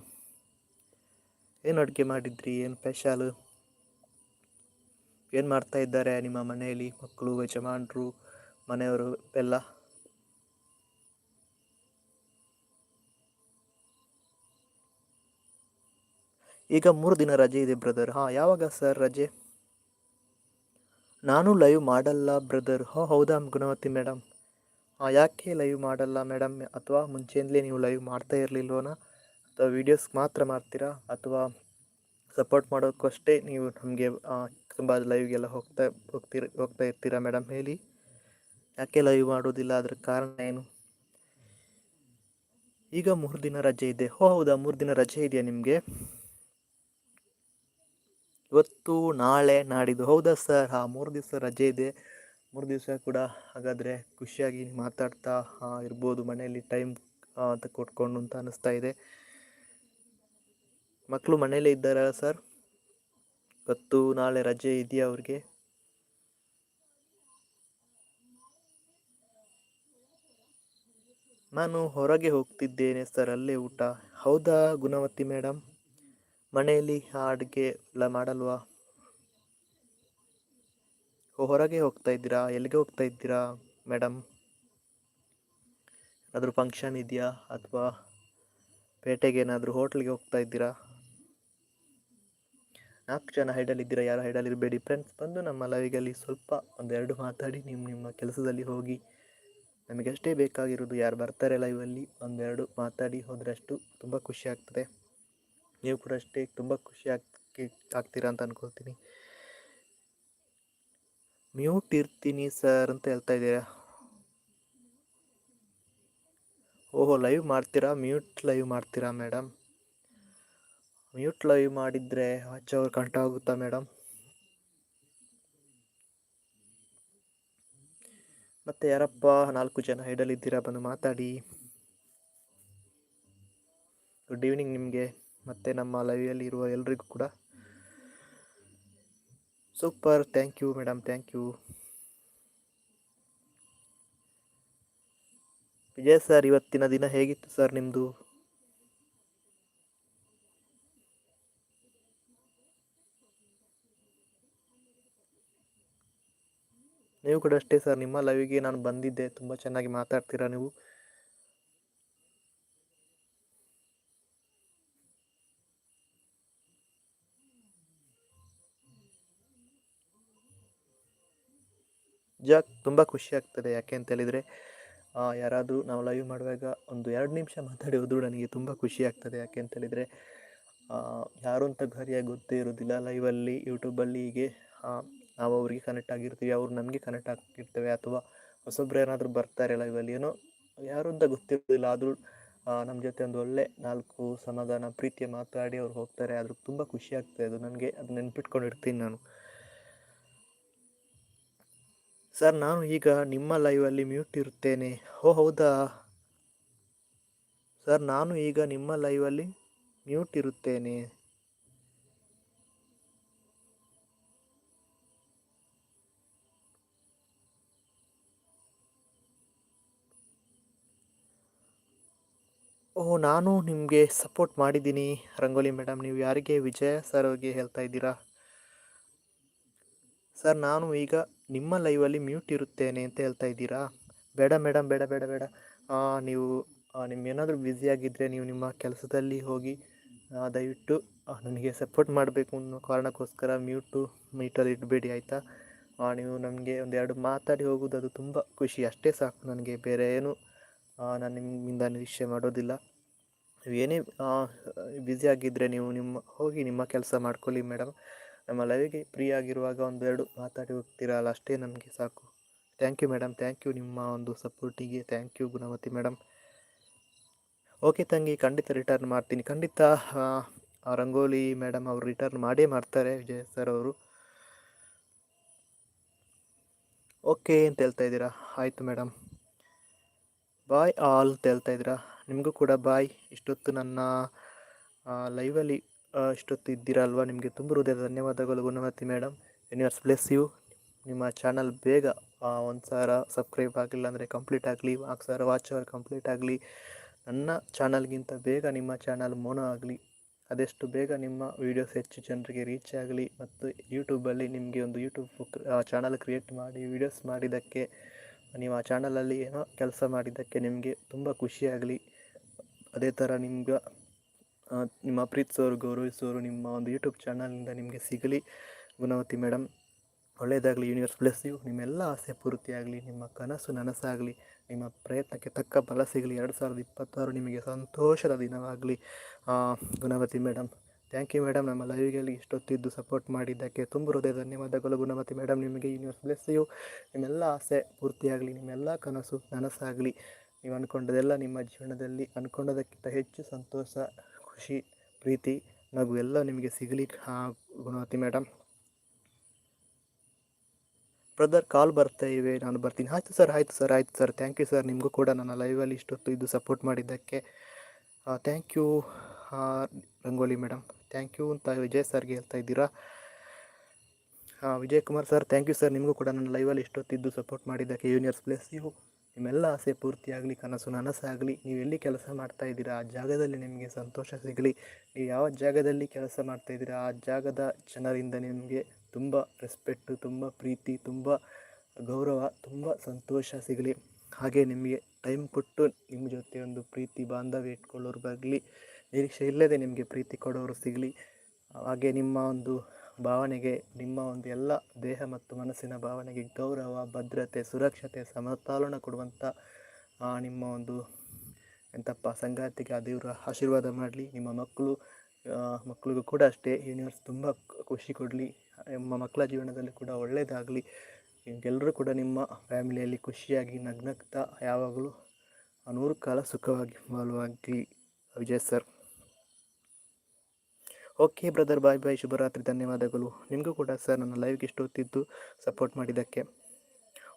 ಏನು ಅಡುಗೆ ಮಾಡಿದ್ರಿ? ಏನು ಸ್ಪೆಷಲ್ ಏನು ಮಾಡ್ತಾ ಇದ್ದಾರೆ ನಿಮ್ಮ ಮನೆಯಲ್ಲಿ ಮಕ್ಕಳು ಯಜಮಾನರು, ಮನೆಯವರು ಎಲ್ಲ? ಈಗ ಮೂರು ದಿನ ರಜೆ ಇದೆ ಬ್ರದರ್ ಹಾಂ, ಯಾವಾಗ ಸರ್ ರಜೆ? ನಾನು ಲೈವ್ ಮಾಡಲ್ಲ ಬ್ರದರ್ ಹೋ, ಹೌದಾ ಗುಣವತಿ ಮೇಡಮ್ ಯಾಕೆ ಲೈವ್ ಮಾಡಲ್ಲ ಮೇಡಮ್ ಅಥವಾ ಮುಂಚೆಯಿಂದಲೇ ನೀವು ಲೈವ್ ಮಾಡ್ತಾ ಇರಲಿಲ್ವನ? ಅಥವಾ ವೀಡಿಯೋಸ್ ಮಾತ್ರ ಮಾಡ್ತೀರಾ? ಅಥವಾ ಸಪೋರ್ಟ್ ಮಾಡೋಕ್ಕಷ್ಟೇ ನೀವು ನಮಗೆ ತುಂಬ ಲೈವ್ಗೆಲ್ಲ ಹೋಗ್ತಾ, ಹೋಗ್ತೀರ, ಹೋಗ್ತಾ ಇರ್ತೀರಾ ಮೇಡಮ್ ಹೇಳಿ. ಯಾಕೆ ಲೈವ್ ಮಾಡೋದಿಲ್ಲ ಅದ್ರ ಕಾರಣ ಏನು? ಈಗ ಮೂರು ದಿನ ರಜೆ ಇದೆ. ಹೋ ಹೌದಾ? ಮೂರು ದಿನ ರಜೆ ಇದೆಯಾ ನಿಮಗೆ? ಇವತ್ತು ನಾಳೆ ನಾಡಿದ್ದು. ಹೌದಾ ಸರ್ ಹಾಂ, ಮೂರು ದಿವಸ ರಜೆ ಇದೆ. ಮೂರು ದಿವಸ ಕೂಡ ಹಾಗಾದರೆ ಖುಷಿಯಾಗಿ ಮಾತಾಡ್ತಾ ಇರ್ಬೋದು. ಮನೆಯಲ್ಲಿ ಟೈಮ್ ಅಂತ ಕೊಟ್ಕೊಂಡು ಅಂತ ಅನ್ನಿಸ್ತಾ ಇದೆ. ಮಕ್ಕಳು ಮನೆಯಲ್ಲೇ ಇದ್ದಾರಲ್ಲ ಸರ್ ಇವತ್ತು ನಾಳೆ ರಜೆ ಇದೆಯಾ ಅವ್ರಿಗೆ? ನಾನು ಹೊರಗೆ ಹೋಗ್ತಿದ್ದೇನೆ ಸರ್ ಅಲ್ಲೇ ಊಟ. ಹೌದಾ ಗುಣವತಿ ಮೇಡಮ್ ಮನೆಯಲ್ಲಿ ಅಡುಗೆ ಎಲ್ಲ ಮಾಡಲ್ವಾ? ಹೊರಗೆ ಹೋಗ್ತಾ ಇದ್ದೀರಾ? ಎಲ್ಲಿಗೆ ಹೋಗ್ತಾ ಇದ್ದೀರಾ ಮೇಡಮ್ ಏನಾದರೂ ಫಂಕ್ಷನ್ ಇದೆಯಾ? ಅಥವಾ ಪೇಟೆಗೆ ಏನಾದರೂ ಹೋಟ್ಲಿಗೆ ಹೋಗ್ತಾ ಇದ್ದೀರಾ? ನಾಲ್ಕು ಜನ ಹೈಡಲ್ಲಿ ಇದ್ದೀರಾ? ಯಾರು ಹೈಡಲ್ಲಿ ಇರಬೇಡಿ. ಫ್ರೆಂಡ್ಸ್ ಬಂದು ನಮ್ಮ ಲೈವಿಗಲ್ಲಿ ಸ್ವಲ್ಪ ಒಂದೆರಡು ಮಾತಾಡಿ. ನಿಮ್ಮ ನಿಮ್ಮ ಕೆಲಸದಲ್ಲಿ ಹೋಗಿ ನಮಗಷ್ಟೇ ಬೇಕಾಗಿರೋದು. ಯಾರು ಬರ್ತಾರೆ ಲೈವಲ್ಲಿ ಒಂದೆರಡು ಮಾತಾಡಿ. ಹೋದರಷ್ಟು ತುಂಬ ಖುಷಿ ಆಗ್ತದೆ. ನೀವು ಕೂಡ ಅಷ್ಟೇ ತುಂಬ ಖುಷಿ ಆಗ್ತಿ ಆಗ್ತೀರಾ ಅಂತ ಅನ್ಕೊಳ್ತೀನಿ. ಮ್ಯೂಟ್ ಇರ್ತೀನಿ ಸರ್ ಅಂತ ಹೇಳ್ತಾ ಇದ್ದೀರಾ? ಓಹೋ ಲೈವ್ ಮಾಡ್ತೀರಾ? ಮ್ಯೂಟ್ ಲೈವ್ ಮಾಡ್ತೀರಾ ಮೇಡಮ್ ಮ್ಯೂಟ್ ಲೈವ್ ಮಾಡಿದರೆ ಆಚೆವ್ರು ಕಂಟ ಆಗುತ್ತಾ ಮೇಡಮ್ ಮತ್ತೆ ಯಾರಪ್ಪ, ನಾಲ್ಕು ಜನ ಹೈಡಲ್ಲಿದ್ದೀರಾ ಬಂದು ಮಾತಾಡಿ. ಗುಡ್ ಈವ್ನಿಂಗ್ ನಿಮಗೆ. ಮತ್ತು ನಮ್ಮ ಲೈವಲ್ಲಿ ಇರುವ ಎಲ್ರಿಗೂ ಕೂಡ. Super thank you madam thank you Vijay sir ಇವತ್ತಿನ ದಿನ ಹೇಗಿತ್ತು ಸರ್ ನಿಮ್ಮದು ನೀವು ಕೂಡ ಅಷ್ಟೇ ಸರ್ ನಿಮ್ಮ ಲೈವಿಗೆ ನಾನು ಬಂದಿದ್ದೆ, ತುಂಬ ಚೆನ್ನಾಗಿ ಮಾತಾಡ್ತೀರಾ ನೀವು? ನಿಜ ತುಂಬ ಖುಷಿ ಆಗ್ತದೆ ಯಾಕೆ ಅಂತ ಹೇಳಿದರೆ ಯಾರಾದರೂ ನಾವು ಲೈವ್ ಮಾಡುವಾಗ ಒಂದು ಎರಡು ನಿಮಿಷ ಮಾತಾಡಿ ನನಗೆ ತುಂಬ ಖುಷಿ ಆಗ್ತದೆ ಯಾಕೆ ಅಂತ ಹೇಳಿದರೆ ಯಾರು ಅಂತ ಸರಿಯಾಗಿ ಗೊತ್ತೇ ಇರೋದಿಲ್ಲ ಲೈವಲ್ಲಿ ಯೂಟ್ಯೂಬಲ್ಲಿ ಹೀಗೆ ನಾವು ಅವರಿಗೆ ಕನೆಕ್ಟ್ ಆಗಿರ್ತೀವಿ, ಅವರು ನಮಗೆ ಕನೆಕ್ಟ್ ಆಗಿರ್ತೇವೆ ಅಥವಾ ಹೊಸೊಬ್ರು ಏನಾದರೂ ಬರ್ತಾರೆ ಲೈವಲ್ಲಿ ಏನೋ ಯಾರು ಅಂತ ಗೊತ್ತಿರೋದಿಲ್ಲ, ಆದರೂ ನಮ್ಮ ಜೊತೆ ಒಂದು ಒಳ್ಳೆ ನಾಲ್ಕು ಸಮಾಧಾನ, ಪ್ರೀತಿಯ ಮಾತಾಡಿ ಅವ್ರು ಹೋಗ್ತಾರೆ, ಆದರೂ ತುಂಬ ಖುಷಿ ಆಗ್ತದೆ ಅದು ನನಗೆ, ಅದು ನೆನ್ಪಿಟ್ಕೊಂಡಿರ್ತೀನಿ ನಾನು. ಸರ್, ನಾನು ಈಗ ನಿಮ್ಮ ಲೈವಲ್ಲಿ ಮ್ಯೂಟ್ ಇರುತ್ತೇನೆ. ಓ, ಹೌದಾ? ಸರ್, ನಾನು ಈಗ ನಿಮ್ಮ ಲೈವಲ್ಲಿ ಮ್ಯೂಟ್ ಇರುತ್ತೇನೆ. ಓಹ್ ನಾನು ನಿಮಗೆ ಸಪೋರ್ಟ್ ಮಾಡಿದ್ದೀನಿ. ರಂಗೋಲಿ ಮೇಡಮ್ ನೀವು ಯಾರಿಗೆ ವಿಜಯ ಸರ್ ಅವ್ರಿಗೆ ಹೇಳ್ತಾ ಇದ್ದೀರಾ? ಸರ್, ನಾನು ಈಗ ನಿಮ್ಮ ಲೈವಲ್ಲಿ ಮ್ಯೂಟ್ ಇರುತ್ತೇನೆ ಅಂತ ಹೇಳ್ತಾ ಇದ್ದೀರಾ? ಬೇಡ ಮೇಡಮ್ ಬೇಡ ಬೇಡ ಬೇಡ. ನೀವು ನಿಮ್ಮ ಏನಾದರೂ ಬ್ಯುಸಿಯಾಗಿದ್ದರೆ ನೀವು ನಿಮ್ಮ ಕೆಲಸದಲ್ಲಿ ಹೋಗಿ ದಯವಿಟ್ಟು ನನಗೆ ಸಪೋರ್ಟ್ ಮಾಡಬೇಕು ಅನ್ನೋ ಕಾರಣಕ್ಕೋಸ್ಕರ ಮ್ಯೂಟು ಮೀಟಲ್ಲಿ ಇಡಬೇಡಿ, ಆಯಿತಾ? ನೀವು ನನಗೆ ಒಂದೆರಡು ಮಾತಾಡಿ ಹೋಗೋದು ಅದು ತುಂಬ ಖುಷಿ. ಅಷ್ಟೇ ಸಾಕು ನನಗೆ, ಬೇರೆ ಏನು ನಾನು ನಿಮ್ಮಿಂದ ನಿರೀಕ್ಷೆ ಮಾಡೋದಿಲ್ಲ. ನೀವು ಏನೇ ಬ್ಯುಸಿ ಆಗಿದ್ದರೆ ನೀವು ನಿಮ್ಮ, ಹೋಗಿ ನಿಮ್ಮ ಕೆಲಸ ಮಾಡ್ಕೊಳ್ಳಿ ಮೇಡಮ್ ನಮ್ಮ ಲೈವಿಗೆ ಫ್ರೀ ಆಗಿರುವಾಗ ಒಂದೆರಡು ಮಾತಾಡಿ ಹೋಗ್ತೀರಲ್ಲ, ಅಷ್ಟೇ ನಮಗೆ ಸಾಕು. Thank you madam thank you ನಿಮ್ಮ ಒಂದು ಸಪೋರ್ಟಿಗೆ thank you Gunamathi madam okay ತಂಗಿ, ಖಂಡಿತ ರಿಟರ್ನ್ ಮಾಡ್ತೀನಿ. ಖಂಡಿತ ರಂಗೋಲಿ ಮೇಡಮ್ ಅವರು ರಿಟರ್ನ್ ಮಾಡೇ ಮಾಡ್ತಾರೆ, ವಿಜಯ್ ಸರ್ ಅವರು. ಓಕೆ ಅಂತ ಹೇಳ್ತಾ ಇದ್ದೀರಾ? ಆಯಿತು ಮೇಡಮ್ ಬಾಯ್ ಆಲ್ ಅಂತ ಹೇಳ್ತಾ ಇದ್ದೀರಾ? ನಿಮಗೂ ಕೂಡ ಬಾಯ್ ಇಷ್ಟೊತ್ತು ನನ್ನ ಲೈವಲ್ಲಿ ಇಷ್ಟೊತ್ತು ಇದ್ದೀರಾ ಅಲ್ವಾ ನಿಮಗೆ ತುಂಬ ಹೃದಯದ ಧನ್ಯವಾದಗಳು Gunamathi madam universe bless you ನಿಮ್ಮ ಚಾನಲ್ ಬೇಗ ಒಂದು ಸಾವಿರ ಸಬ್ಸ್ಕ್ರೈಬ್ ಆಗಲಿಲ್ಲ ಅಂದರೆ ಕಂಪ್ಲೀಟ್ ಆಗಲಿ ನಾಲ್ಕು ಸಾವಿರ ವಾಚ್ ಅವರ್ ಕಂಪ್ಲೀಟ್ ಆಗಲಿ. ನನ್ನ ಚಾನಲ್ಗಿಂತ ಬೇಗ ನಿಮ್ಮ ಚಾನಲ್ ಮೋನೋ ಆಗಲಿ. ಅದೆಷ್ಟು ಬೇಗ ನಿಮ್ಮ ವೀಡಿಯೋಸ್ ಹೆಚ್ಚು ಜನರಿಗೆ ರೀಚ್ ಆಗಲಿ ಮತ್ತು ಯೂಟ್ಯೂಬಲ್ಲಿ ನಿಮಗೆ ಒಂದು ಯೂಟ್ಯೂಬ್ ಚಾನಲ್ ಕ್ರಿಯೇಟ್ ಮಾಡಿ ವೀಡಿಯೋಸ್ ಮಾಡಿದ್ದಕ್ಕೆ, ನೀವು ಆ ಚಾನಲಲ್ಲಿ ಏನೋ ಕೆಲಸ ಮಾಡಿದ್ದಕ್ಕೆ ನಿಮಗೆ ತುಂಬ ಖುಷಿಯಾಗಲಿ ಅದೇ ಥರ ನಿಮ್ಗೆ ನಿಮ್ಮ ಪ್ರೀತಿಸೋರು ಗೌರವಿಸೋರು ನಿಮ್ಮ ಒಂದು ಯೂಟ್ಯೂಬ್ ಚಾನಲ್ನಿಂದ ನಿಮಗೆ ಸಿಗಲಿ. ಗುಣವತಿ ಮೇಡಮ್ ಒಳ್ಳೆಯದಾಗಲಿ ಯೂನಿವರ್ಸ್ ಬ್ಲೆಸ್ ಯು ನಿಮ್ಮೆಲ್ಲ ಆಸೆ ಪೂರ್ತಿಯಾಗಲಿ ನಿಮ್ಮ ಕನಸು ನನಸಾಗಲಿ, ನಿಮ್ಮ ಪ್ರಯತ್ನಕ್ಕೆ ತಕ್ಕ ಫಲ ಸಿಗಲಿ. ಎರಡು ಸಾವಿರದ ಇಪ್ಪತ್ತಾರು ನಿಮಗೆ ಸಂತೋಷದ ದಿನವಾಗಲಿ. Gunavathi madam thank you madam ನಮ್ಮ ಲೈವ್ಗೆ ಇಷ್ಟೊತ್ತಿದ್ದು ಸಪೋರ್ಟ್ ಮಾಡಿದ್ದಕ್ಕೆ ತುಂಬ ಹೃದಯ ಧನ್ಯವಾದಗಳು ಗುಣವತಿ ಮೇಡಮ್ ನಿಮಗೆ ಯೂನಿವರ್ಸ್ ಬ್ಲೆಸ್ ಯು ನಿಮ್ಮೆಲ್ಲ ಆಸೆ ಪೂರ್ತಿಯಾಗಲಿ ನಿಮ್ಮೆಲ್ಲ ಕನಸು ನನಸಾಗಲಿ. ನೀವು ಅಂದ್ಕೊಂಡದೆಲ್ಲ ನಿಮ್ಮ ಜೀವನದಲ್ಲಿ ಅಂದ್ಕೊಂಡದಕ್ಕಿಂತ ಹೆಚ್ಚು ಸಂತೋಷ. ಖುಷಿ, ಪ್ರೀತಿ, ನಗು ಎಲ್ಲ ನಿಮಗೆ ಸಿಗಲಿ ಗುಣವತಿ ಮೇಡಮ್ ಬ್ರದರ್ ಕಾಲ್ ಬರ್ತಾ ಇವೆ ನಾನು ಬರ್ತೀನಿ. ಆಯಿತು ಸರ್ ಆಯಿತು ಸರ್ ಆಯಿತು ಸರ್. Thank you sir. ನಿಮಗೂ ಕೂಡ ನನ್ನ ಲೈವಲ್ಲಿ ಇಷ್ಟೊತ್ತು ಇದು ಸಪೋರ್ಟ್ ಮಾಡಿದ್ದಕ್ಕೆ. Thank you Rangoli madam thank you ಅಂತ ವಿಜಯ್ ಸರ್ಗೆ ಹೇಳ್ತಾ ಇದ್ದೀರಾ? Vijay Kumar sir thank you sir ನಿಮಗೂ ಕೂಡ ನನ್ನ ಲೈವಲ್ಲಿ ಇಷ್ಟೊತ್ತಿದ್ದು ಸಪೋರ್ಟ್ ಮಾಡಿದ್ದಕ್ಕೆ. ಯೂನಿಯರ್ಸ್ ಪ್ಲೇಸ್ ಯು ನಿಮ್ಮೆಲ್ಲ ಆಸೆ ಪೂರ್ತಿಯಾಗಲಿ ಕನಸು ನನಸಾಗಲಿ ನೀವು ಎಲ್ಲಿ ಕೆಲಸ ಮಾಡ್ತಾ ಇದ್ದೀರಾ? ಆ ಜಾಗದಲ್ಲಿ ನಿಮಗೆ ಸಂತೋಷ ಸಿಗಲಿ. ನೀವು ಯಾವ ಜಾಗದಲ್ಲಿ ಕೆಲಸ ಮಾಡ್ತಾ ಇದ್ದೀರಾ? ಆ ಜಾಗದ ಜನರಿಂದ ನಿಮಗೆ ತುಂಬ ರೆಸ್ಪೆಕ್ಟು ತುಂಬ ಪ್ರೀತಿ, ತುಂಬ ಗೌರವ, ತುಂಬ ಸಂತೋಷ ಸಿಗಲಿ. ಹಾಗೆ ನಿಮಗೆ ಟೈಮ್ ಕೊಟ್ಟು ನಿಮ್ಮ ಜೊತೆ ಒಂದು ಪ್ರೀತಿ ಬಾಂಧವ್ಯ ಇಟ್ಕೊಳ್ಳೋರು ಬರಲಿ. ನಿರೀಕ್ಷೆ ಇಲ್ಲದೆ ನಿಮಗೆ ಪ್ರೀತಿ ಕೊಡೋರು ಸಿಗಲಿ. ಹಾಗೆ ನಿಮ್ಮ ಒಂದು ಭಾವನೆಗೆ ನಿಮ್ಮ ಒಂದು ಎಲ್ಲ ದೇಹ ಮತ್ತು ಮನಸ್ಸಿನ ಭಾವನೆಗೆ ಗೌರವ, ಭದ್ರತೆ, ಸುರಕ್ಷತೆ, ಸಮತೋಲನ ಕೊಡುವಂಥ ನಿಮ್ಮ ಒಂದು ಎಂತಪ್ಪ, ಸಂಗಾತಿಗೆ ಆ ದೇವರ ಆಶೀರ್ವಾದ ಮಾಡಲಿ. ನಿಮ್ಮ ಮಕ್ಕಳು ಮಕ್ಕಳಿಗೂ ಕೂಡ ಅಷ್ಟೇ. ಯೂನಿವರ್ಸ್ ತುಂಬ ಖುಷಿ ಕೊಡಲಿ. ನಿಮ್ಮ ಮಕ್ಕಳ ಜೀವನದಲ್ಲಿ ಕೂಡ ಒಳ್ಳೆಯದಾಗಲಿ ಎಲ್ಲರೂ ಕೂಡ ನಿಮ್ಮ ಫ್ಯಾಮಿಲಿಯಲ್ಲಿ ಖುಷಿಯಾಗಿ ನಗ್ನಗ್ತಾ ಯಾವಾಗಲೂ ನೂರು ಕಾಲ ಸುಖವಾಗಿ ಬಾಳುವಾಗಿ Vijay sir. Okay brother, bye bye, ಶುಭರಾತ್ರಿ, ಧನ್ಯವಾದಗಳು. ನಿಮಗೂ ಕೂಡ ಸರ್, ನನ್ನ ಲೈವ್ಗೆ ಇಷ್ಟು ಹೊತ್ತಿದ್ದು ಸಪೋರ್ಟ್ ಮಾಡಿದ್ದಕ್ಕೆ.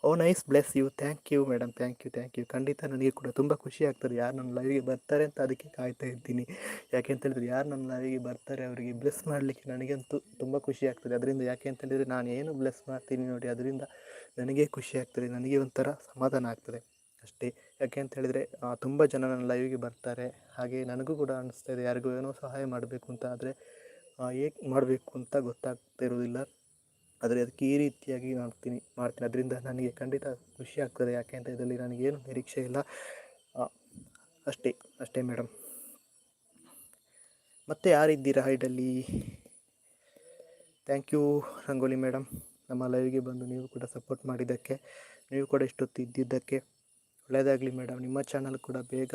ಓ nice bless you thank you madam thank you thank you ಖಂಡಿತ ನನಗೆ ಕೂಡ ತುಂಬ ಖುಷಿ ಆಗ್ತದೆ. ಯಾರು ನನ್ನ ಲೈವಿಗೆ ಬರ್ತಾರೆ ಅಂತ ಅದಕ್ಕೆ ಕಾಯ್ತಾ ಇದ್ದೀನಿ. ಯಾಕೆ ಅಂತ ಹೇಳಿದ್ರೆ, ಯಾರು ನನ್ನ ಲೈವಿಗೆ ಬರ್ತಾರೆ, ಅವರಿಗೆ ಬ್ಲೆಸ್ ಮಾಡಲಿಕ್ಕೆ ನನಗಂತೂ ತುಂಬ ಖುಷಿ ಆಗ್ತದೆ. ಅದರಿಂದ ಯಾಕೆ ಅಂತ ಹೇಳಿದರೆ, ನಾನು ಏನು ಬ್ಲೆಸ್ ಮಾಡ್ತೀನಿ ನೋಡಿ, ಅದರಿಂದ ನನಗೆ ಖುಷಿ ಆಗ್ತದೆ. ನನಗೆ ಒಂಥರ ಸಮಾಧಾನ ಆಗ್ತದೆ. ಅಷ್ಟೇ. ಯಾಕೆ ಅಂತ ಹೇಳಿದರೆ ತುಂಬ ಜನ ನನ್ನ ಲೈವಿಗೆ ಬರ್ತಾರೆ. ಹಾಗೆ ನನಗೂ ಕೂಡ ಅನಿಸ್ತಾ ಇದೆ, ಯಾರಿಗೂ ಏನೋ ಸಹಾಯ ಮಾಡಬೇಕು ಅಂತ ಆದರೆ ಹೇಗೆ ಮಾಡಬೇಕು ಅಂತ ಗೊತ್ತಾಗ್ತಾ ಇರೋದಿಲ್ಲ ಆದರೆ ಅದಕ್ಕೆ ಈ ರೀತಿಯಾಗಿ ಮಾಡ್ತೀನಿ ಮಾಡ್ತೀನಿ. ಅದರಿಂದ ನನಗೆ ಖಂಡಿತ ಖುಷಿ ಆಗ್ತದೆ. ಯಾಕೆ ಅಂತ ಇದರಲ್ಲಿ ನನಗೇನು ನಿರೀಕ್ಷೆ ಇಲ್ಲ. ಅಷ್ಟೇ ಅಷ್ಟೇ ಮೇಡಮ್ ಮತ್ತೆ ಯಾರಿದ್ದೀರಾ ಹೈಡಲ್ಲಿ ಥ್ಯಾಂಕ್ ಯು ರಂಗೋಲಿ ಮೇಡಮ್ ನಮ್ಮ ಲೈವ್ಗೆ ಬಂದು ನೀವು ಕೂಡ ಸಪೋರ್ಟ್ ಮಾಡಿದ್ದಕ್ಕೆ, ನೀವು ಕೂಡ ಇಷ್ಟೊತ್ತು ಇದ್ದಿದ್ದಕ್ಕೆ. ಒಳ್ಳೆಯದಾಗಲಿ ಮೇಡಮ್. ನಿಮ್ಮ ಚಾನಲ್ ಕೂಡ ಬೇಗ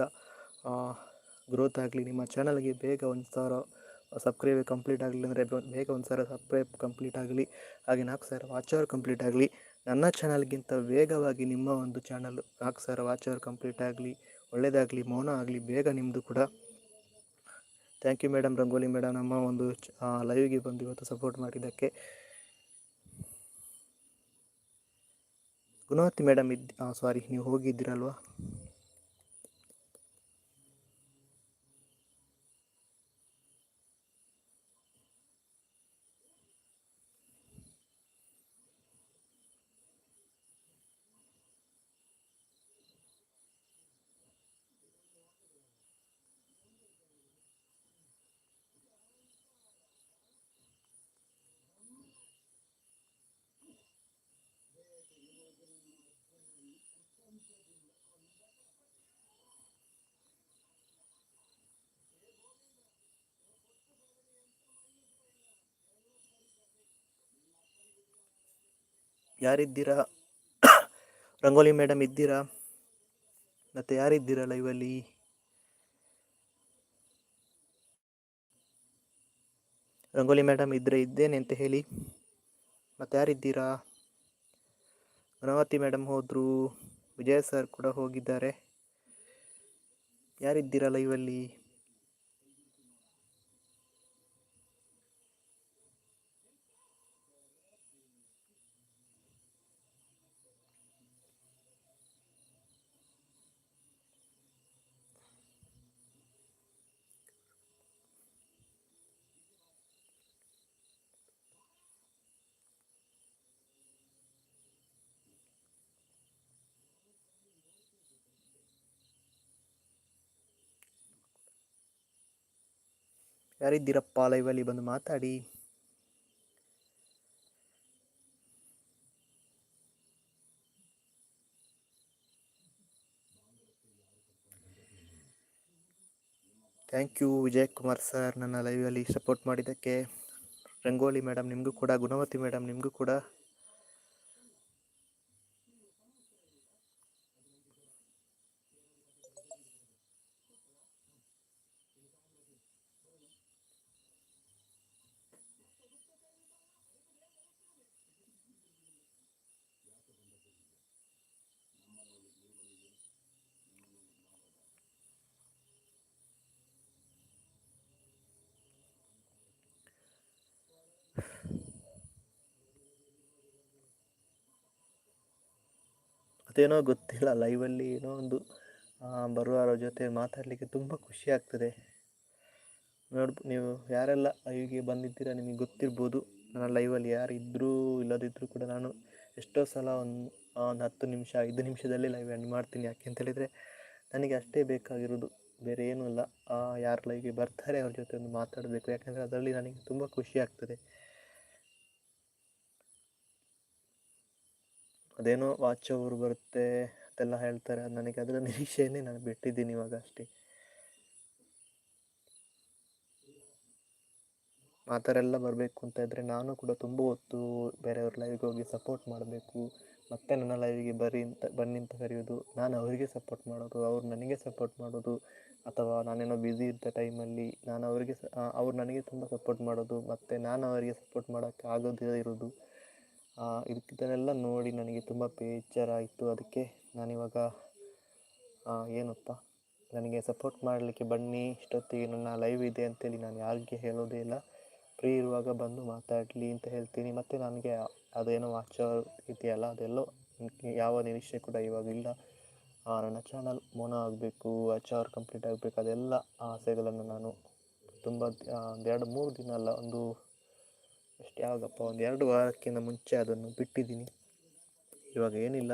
ಗ್ರೋತ್ ಆಗಲಿ, ನಿಮ್ಮ ಚಾನಲ್ಗೆ ಬೇಗ ಒಂದು ಸಾವಿರ ಸಬ್ಸ್ಕ್ರೈಬ್ ಕಂಪ್ಲೀಟ್ ಆಗಲಿ ಅಂದರೆ ಬೇಗ ಒಂದು ಸಾವಿರ ಸಬ್ಸ್ಕ್ರೈಬ್ ಕಂಪ್ಲೀಟ್ ಆಗಲಿ, ಹಾಗೆ ನಾಲ್ಕು ಸಾವಿರ ವಾಚ್ ಅವರ್ ಕಂಪ್ಲೀಟ್ ಆಗಲಿ, ನನ್ನ ಚಾನಲ್ಗಿಂತ ವೇಗವಾಗಿ ನಿಮ್ಮ ಒಂದು ಚಾನಲ್ ನಾಲ್ಕು ಸಾವಿರ ವಾಚ್ ಅವರ್ ಕಂಪ್ಲೀಟ್ ಆಗಲಿ ಒಳ್ಳೆಯದಾಗಲಿ ಮೌನ ಆಗಲಿ, ಬೇಗ ನಿಮ್ಮದು ಕೂಡ. Thank you madam Rangoli madam ನಮ್ಮ ಒಂದು ಲೈವ್ಗೆ ಬಂದು ಇವತ್ತು ಸಪೋರ್ಟ್ ಮಾಡಿದ್ದಕ್ಕೆ. ಗುಣವತಿ ಮೇಡಮ್ ಇದ್ ಸಾರಿ ನೀವು ಹೋಗಿದ್ದೀರಲ್ವಾ? ಯಾರಿದ್ದೀರಾ? ರಂಗೋಲಿ ಮೇಡಮ್ ಇದ್ದೀರಾ? ಮತ್ತು ಯಾರಿದ್ದೀರಾ ಲೈವಲ್ಲಿ? ರಂಗೋಲಿ ಮೇಡಮ್ ಇದ್ದರೆ ಇದ್ದೇನೆ ಅಂತ ಹೇಳಿ. ಮತ್ತೆ ಯಾರಿದ್ದೀರಾ? ಗುಣವತಿ ಮೇಡಮ್ ಹೋದರು. ವಿಜಯ ಸರ್ ಕೂಡ ಹೋಗಿದ್ದಾರೆ. ಯಾರಿದ್ದೀರಾ ಲೈವಲ್ಲಿ? ಯಾರಿದ್ದೀರಪ್ಪ ಲೈವಲ್ಲಿ ಬಂದು ಮಾತಾಡಿ. Thank you Vijay Kumar sir, ನನ್ನ ಲೈವಲ್ಲಿ ಸಪೋರ್ಟ್ ಮಾಡಿದ್ದಕ್ಕೆ. ರಂಗೋಲಿ ಮೇಡಮ್, ನಿಮಗೂ ಕೂಡ, ಗುಣವತಿ ಮೇಡಮ್, ನಿಮಗೂ ಕೂಡ. ಅದೇನೋ ಗೊತ್ತಿಲ್ಲ ಲೈವಲ್ಲಿ ಏನೋ ಒಂದು ಬರುವವರ ಜೊತೆ ಮಾತಾಡಲಿಕ್ಕೆ ತುಂಬ ಖುಷಿ ಆಗ್ತದೆ. ನೋಡ್ ನೀವು ಯಾರೆಲ್ಲ ಲೈವ್ಗೆ ಬಂದಿದ್ದೀರಾ ನಿಮಗೆ ಗೊತ್ತಿರ್ಬೋದು. ನನ್ನ ಲೈವಲ್ಲಿ ಯಾರು ಇದ್ದರೂ ಇಲ್ಲದಿದ್ದರೂ ಕೂಡ ನಾನು ಎಷ್ಟೋ ಸಲ ಒಂದು ಒಂದು ಹತ್ತು ನಿಮಿಷ, ಐದು ನಿಮಿಷದಲ್ಲಿ ಲೈವ್ ಎಂಡ್ ಮಾಡ್ತೀನಿ. ಯಾಕೆ ಅಂತ ಹೇಳಿದರೆ ನನಗೆ ಅಷ್ಟೇ ಬೇಕಾಗಿರೋದು, ಬೇರೆ ಏನೂ ಇಲ್ಲ ಯಾರು ಲೈವ್ಗೆ ಬರ್ತಾರೆ ಅವ್ರ ಜೊತೆ ಒಂದು ಮಾತಾಡಬೇಕು. ಯಾಕೆಂದರೆ ಅದರಲ್ಲಿ ನನಗೆ ತುಂಬ ಖುಷಿ ಆಗ್ತದೆ. ಅದೇನೋ ವಾಚ್ ಅವರು ಬರುತ್ತೆ ಅಂತೆಲ್ಲ ಹೇಳ್ತಾರೆ. ನನಗೆ ಅದರ ನಿರೀಕ್ಷೆಯನ್ನೇ ನಾನು ಬಿಟ್ಟಿದ್ದೀನಿ ಇವಾಗ ಅಷ್ಟೇ. ಆ ಥರ ಎಲ್ಲ ಬರಬೇಕು ಅಂತ ಇದ್ದರೆ ನಾನು ಕೂಡ ತುಂಬ ಹೊತ್ತು ಬೇರೆಯವ್ರ ಲೈವ್ಗೆ ಹೋಗಿ ಸಪೋರ್ಟ್ ಮಾಡಬೇಕು. ಮತ್ತೆ ನನ್ನ ಲೈವಿಗೆ ಬರಿ ಅಂತ, ಬನ್ನಿ ಅಂತ ಕರೆಯೋದು. ನಾನು ಅವರಿಗೆ ಸಪೋರ್ಟ್ ಮಾಡೋದು, ಅವ್ರು ನನಗೆ ಸಪೋರ್ಟ್ ಮಾಡೋದು. ಅಥವಾ ನಾನೇನೋ ಬ್ಯುಸಿ ಇದ್ದ ಟೈಮಲ್ಲಿ ನಾನು ಅವರಿಗೆ ಅವ್ರು ನನಗೆ ತುಂಬ ಸಪೋರ್ಟ್ ಮಾಡೋದು. ಮತ್ತು ನಾನು ಅವರಿಗೆ ಸಪೋರ್ಟ್ ಮಾಡೋಕ್ಕೆ ಆಗೋದೇ ಇರೋದು. ಇದನ್ನೆಲ್ಲ ನೋಡಿ ನನಗೆ ತುಂಬ ಬೇಜಾರಾಯಿತು. ಅದಕ್ಕೆ ನಾನಿವಾಗ ಏನಪ್ಪ, ನನಗೆ ಸಪೋರ್ಟ್ ಮಾಡಲಿಕ್ಕೆ ಬನ್ನಿ ಇಷ್ಟೊತ್ತಿಗೆ ನನ್ನ ಲೈವ್ ಇದೆ ಅಂತೇಳಿ ನಾನು ಯಾರಿಗೆ ಹೇಳೋದೇ ಇಲ್ಲ. ಫ್ರೀ ಇರುವಾಗ ಬಂದು ಮಾತಾಡಲಿ ಅಂತ ಹೇಳ್ತೀನಿ. ಮತ್ತು ನನಗೆ ಅದೇನೋ ವಾಚ್ ಇದೆಯಲ್ಲ, ಅದೆಲ್ಲೋ ಯಾವ ನಿರೀಕ್ಷೆ ಕೂಡ ಇವಾಗ ಇಲ್ಲ. ನನ್ನ ಚಾನಲ್ ಮೋನ ಆಗಬೇಕು ವಾಚ್ ಅವರ್ ಕಂಪ್ಲೀಟ್ ಆಗಬೇಕು, ಅದೆಲ್ಲ ಆಸೆಗಳನ್ನು ನಾನು ತುಂಬ ಒಂದು ಎರಡು ಮೂರು ದಿನ ಅಲ್ಲ, ಒಂದು ಎಷ್ಟು ಯಾವಾಗಪ್ಪ ಒಂದು ಎರಡು ವಾರಕ್ಕಿಂತ ಮುಂಚೆ ಅದನ್ನು ಬಿಟ್ಟಿದ್ದೀನಿ. ಇವಾಗ ಏನಿಲ್ಲ.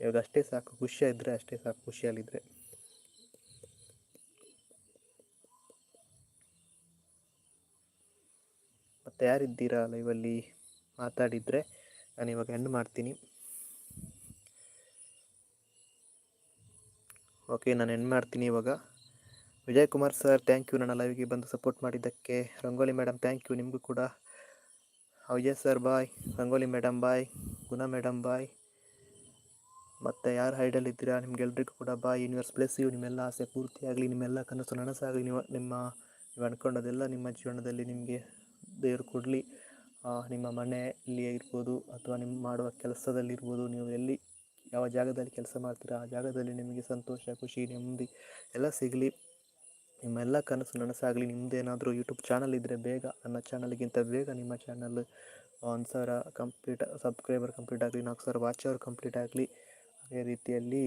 ಇವಾಗ ಅಷ್ಟೇ ಸಾಕು. ಖುಷಿಯಾಗಿದ್ದರೆ ಅಷ್ಟೇ ಸಾಕು. ಖುಷಿಯಲ್ಲಿದ್ದರೆ ಮತ್ತು ಯಾರಿದ್ದೀರಾ ಲೈವಲ್ಲಿ? ಮಾತಾಡಿದರೆ ನಾನು ಇವಾಗ ಎಂಡ್ ಮಾಡ್ತೀನಿ. ಓಕೆ ನಾನು ಎಂಡ್ ಮಾಡ್ತೀನಿ ಇವಾಗ. Vijay Kumar sir thank you ನನ್ನ ಲೈವ್ಗೆ ಬಂದು ಸಪೋರ್ಟ್ ಮಾಡಿದ್ದಕ್ಕೆ. ರಂಗೋಲಿ ಮೇಡಮ್ ಥ್ಯಾಂಕ್ ಯು ನಿಮಗೂ ಕೂಡ. Vijay sir bye Rangoli madam bye Guna madam bye ಮತ್ತು ಯಾರು ಹೈಡಲ್ಲಿದ್ದೀರಾ ನಿಮ್ಗೆಲ್ರಿಗೂ ಕೂಡ ಬಾಯ್ ಯೂನಿವರ್ಸ್ ಪ್ಲೇಸ್ ಯು ನಿಮ್ಮೆಲ್ಲ ಆಸೆ ಪೂರ್ತಿಯಾಗಲಿ ನಿಮ್ಮೆಲ್ಲ ಕನಸು ನನಸಾಗಲಿ ನೀವು, ನಿಮ್ಮ, ನೀವು ಅಂದ್ಕೊಂಡೋದೆಲ್ಲ ನಿಮ್ಮ ಜೀವನದಲ್ಲಿ ನಿಮಗೆ ದೇವರು ಕೊಡಲಿ. ನಿಮ್ಮ ಮನೆಯಲ್ಲಿಯೇ ಇರ್ಬೋದು ಅಥವಾ ನಿಮ್ಮ ಮಾಡುವ ಕೆಲಸದಲ್ಲಿರ್ಬೋದು ನೀವು ಎಲ್ಲಿ, ಯಾವ ಜಾಗದಲ್ಲಿ ಕೆಲಸ ಮಾಡ್ತೀರಾ? ಆ ಜಾಗದಲ್ಲಿ ನಿಮಗೆ ಸಂತೋಷ, ಖುಷಿ, ನೆಮ್ಮದಿ ಎಲ್ಲ ಸಿಗಲಿ. ನಿಮ್ಮೆಲ್ಲ ಕನಸು ನನಸಾಗಲಿ ನಿಮ್ಮದೇನಾದರೂ ಯೂಟ್ಯೂಬ್ ಚಾನಲ್ ಇದ್ದರೆ ಬೇಗ ನನ್ನ ಚಾನಲ್ಗಿಂತ ಬೇಗ ನಿಮ್ಮ ಚಾನಲ್ ಒಂದು ಸಾವಿರ ಕಂಪ್ಲೀಟ್ ಸಬ್ಸ್ಕ್ರೈಬರ್ ಕಂಪ್ಲೀಟ್ ಆಗಲಿ, ನಾಲ್ಕು ಸಾವಿರ ವಾಚ್ ಅವರ್ ಕಂಪ್ಲೀಟ್ ಆಗಲಿ, ಅದೇ ರೀತಿಯಲ್ಲಿ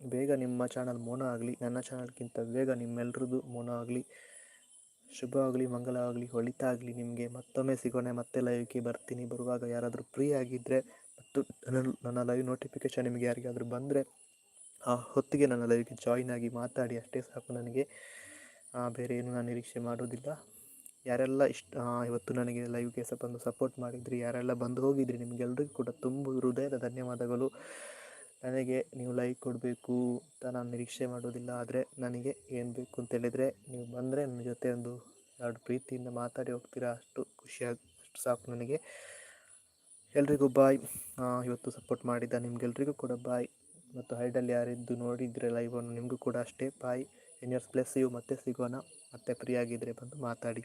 ಬೇಗ ನಿಮ್ಮ ಚಾನಲ್ ಮೋನ ಆಗಲಿ, ನನ್ನ ಚಾನಲ್ಗಿಂತ ಬೇಗ ನಿಮ್ಮೆಲ್ಲರದ್ದು ಮೋನ ಆಗಲಿ, ಶುಭ ಆಗಲಿ ಮಂಗಲ ಆಗಲಿ ಒಳಿತಾಗಲಿ ನಿಮಗೆ. ಮತ್ತೊಮ್ಮೆ ಸಿಗೋಣ, ಮತ್ತೆ ಲೈವ್ಗೆ ಬರ್ತೀನಿ. ಬರುವಾಗ ಯಾರಾದರೂ ಫ್ರೀ ಆಗಿದ್ದರೆ ಮತ್ತು ನನ್ನ ನನ್ನ ಲೈವ್ ನೋಟಿಫಿಕೇಷನ್ ನಿಮಗೆ ಯಾರಿಗಾದರೂ ಬಂದರೆ ಆ ಹೊತ್ತಿಗೆ ನನ್ನ ಲೈವ್ಗೆ ಜಾಯಿನ್ ಆಗಿ ಮಾತಾಡಿ ಅಷ್ಟೇ ಸಾಕು ನನಗೆ. ಬೇರೆ ಏನು ನಾನು ನಿರೀಕ್ಷೆ ಮಾಡೋದಿಲ್ಲ ಯಾರೆಲ್ಲ ಇಷ್ಟ ಇವತ್ತು ನನಗೆ ಲೈವ್ಗೆ ಸ, ಬಂದು ಸಪೋರ್ಟ್ ಮಾಡಿದ್ರಿ, ಯಾರೆಲ್ಲ ಬಂದು ಹೋಗಿದ್ರಿ, ನಿಮಗೆಲ್ರಿಗೂ ಕೂಡ ತುಂಬ ಹೃದಯದ ಧನ್ಯವಾದಗಳು. ನನಗೆ ನೀವು ಲೈಕ್ ಕೊಡಬೇಕು ಅಂತ ನಾನು ನಿರೀಕ್ಷೆ ಮಾಡೋದಿಲ್ಲ ಆದರೆ ನನಗೆ ಏನು ಬೇಕು ಅಂತ ಹೇಳಿದರೆ, ನೀವು ಬಂದರೆ ನನ್ನ ಜೊತೆ ಒಂದು ಎರಡು ಪ್ರೀತಿಯಿಂದ ಮಾತಾಡಿ ಹೋಗ್ತೀರಾ, ಅಷ್ಟು ಖುಷಿಯಾಗಿ ಅಷ್ಟು ಸಾಕು ನನಗೆ. ಎಲ್ರಿಗೂ ಬಾಯ್ ಇವತ್ತು ಸಪೋರ್ಟ್ ಮಾಡಿದ್ದ ನಿಮಗೆಲ್ರಿಗೂ ಕೂಡ ಬಾಯ್ ಮತ್ತು ಹೈಡಲ್ಲಿ ಯಾರಿದ್ದು ನೋಡಿದರೆ ಲೈವನ್ನು ನಿಮಗೂ ಕೂಡ ಅಷ್ಟೇ. ಬಾಯ್ ಎನ್ ಇಯರ್ಸ್ ಪ್ಲಸ್ ಯು ಮತ್ತೆ ಸಿಗೋಣ. ಮತ್ತೆ ಫ್ರೀ ಆಗಿದ್ದರೆ ಬಂದು ಮಾತಾಡಿ.